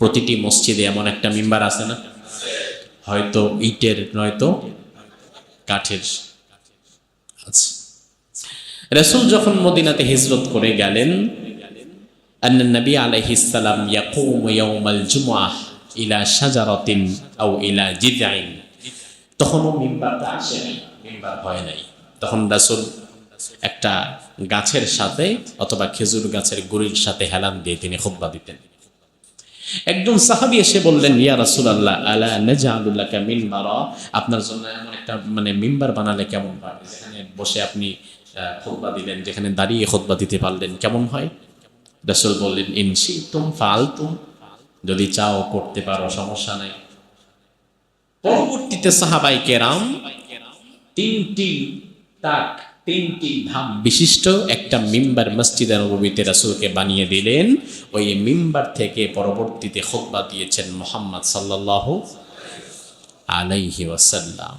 প্রতিটি মসজিদে এমন একটা মেম্বার আছে না? হয়তো ইটের, নয়তো কাঠের। আচ্ছা। রসুল যখন মদিনাতে হিজরত করে গেলেন ইলা ইলা তখনও হয় নাই। তখন একটা গাছের সাথে অথবা খেজুর গাছের গুড়ির সাথে হেলান দিয়ে তিনি খুব্বা দিতেন। একজন সাহাবি এসে বললেন, ইয়া রাসুল আল্লাহ আলা নাজালুল্লাহ মিনবারা? আপনার জন্য এমন একটা মানে মিম্বার বানালে কেমন হয়? যেখানে বসে আপনি খুতবা দিলেন, যেখানে দাঁড়িয়ে খুতবা দিতে পারলেন, কেমন হয়? রাসুল বললেন ইনসি তুম ফাল তুম যদি চাও করতে পারো, সমস্যা নাই। পরবর্তীতে সাহাবাই কেরাম তিনটি তাক তিনটি ধাপ বিশিষ্ট একটা মিম্বার মসজিদ নবীতে রাসুলকে বানিয়ে দিলেন। ওই মিম্বার থেকে পরবর্তীতে খুতবা দিয়েছেন মোহাম্মদ সাল্লাল্লাহু আলাইহি ওয়াসাল্লাম।